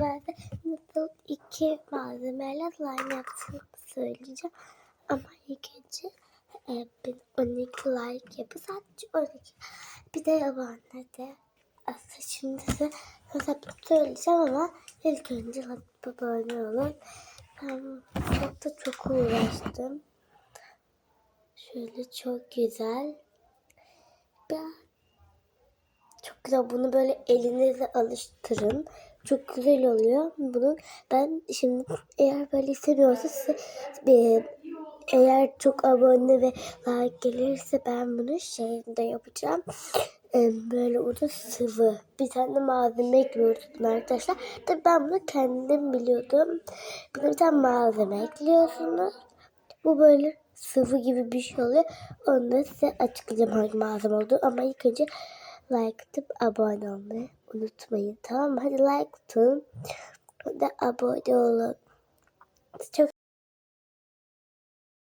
ben de nasıl iki malzemeyle slime yaptığımı söyleyeceğim. Ama ilk önce e, ben 12 like yapı sadece 12. Bir de abone de. Aslında şimdi size hesaplı söyleyeceğim ama ilk önce like abone olun. Ben çok da çok uğraştım. Şöyle çok güzel. Çok güzel. Bunu böyle elinize alıştırın. Çok güzel oluyor. Bunu ben şimdi eğer böyle istemiyorsa bir eğer çok abone ve like gelirse ben bunu şeyinde yapacağım. Ee, Böyle orada sıvı bir tane malzeme ekliyoruz arkadaşlar. Tabii ben bunu kendim biliyordum. Bir tane malzeme ekliyorsunuz. Bu böyle sıvı gibi bir şey oluyor. Onu da size açıklayacağım hangi malzeme olduğu. Ama ilk önce like atıp abone olmayı unutmayın. Tamam mı? Hadi like atın. De abone olun. Çok